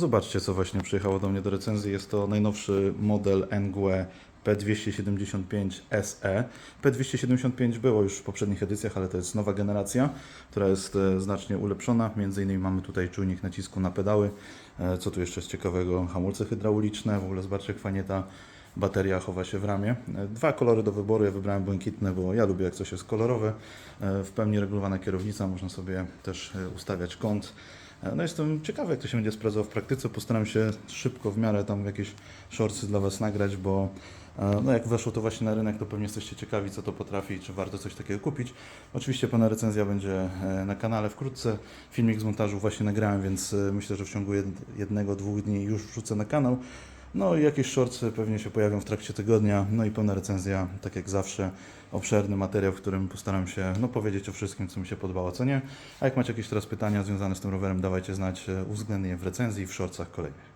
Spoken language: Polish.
Zobaczcie, co właśnie przyjechało do mnie do recenzji. Jest to najnowszy model NGUE P275 SE. P275 było już w poprzednich edycjach, ale to jest nowa generacja, która jest e, znacznie ulepszona. Między innymi mamy tutaj czujnik nacisku na pedały. E, Co tu jeszcze jest ciekawego? Hamulce hydrauliczne. W ogóle zobaczcie, jak fajnie ta bateria chowa się w ramię. E, Dwa kolory do wyboru. Ja wybrałem błękitne, bo ja lubię, jak coś jest kolorowe. W pełni regulowana kierownica. Można sobie też ustawiać kąt. E, No jestem ciekawy, jak to się będzie sprawdzało w praktyce. Postaram się szybko, w miarę tam jakieś shortsy dla Was nagrać, bo e, no jak weszło to właśnie na rynek, to pewnie jesteście ciekawi, co to potrafi czy warto coś takiego kupić. Oczywiście pełna recenzja będzie e, na kanale wkrótce. Filmik z montażu właśnie nagrałem, więc myślę, że w ciągu jed- jednego, dwóch dni już wrzucę na kanał. No i jakieś shortsy pewnie się pojawią w trakcie tygodnia. No i pełna recenzja, tak jak zawsze. Obszerny materiał, w którym postaram się no, powiedzieć o wszystkim, co mi się podobało, co nie. A jak macie jakieś teraz pytania związane z tym rowerem, dawajcie znać, e, uwzględnię je w recenzji i w shortsach kolejnych.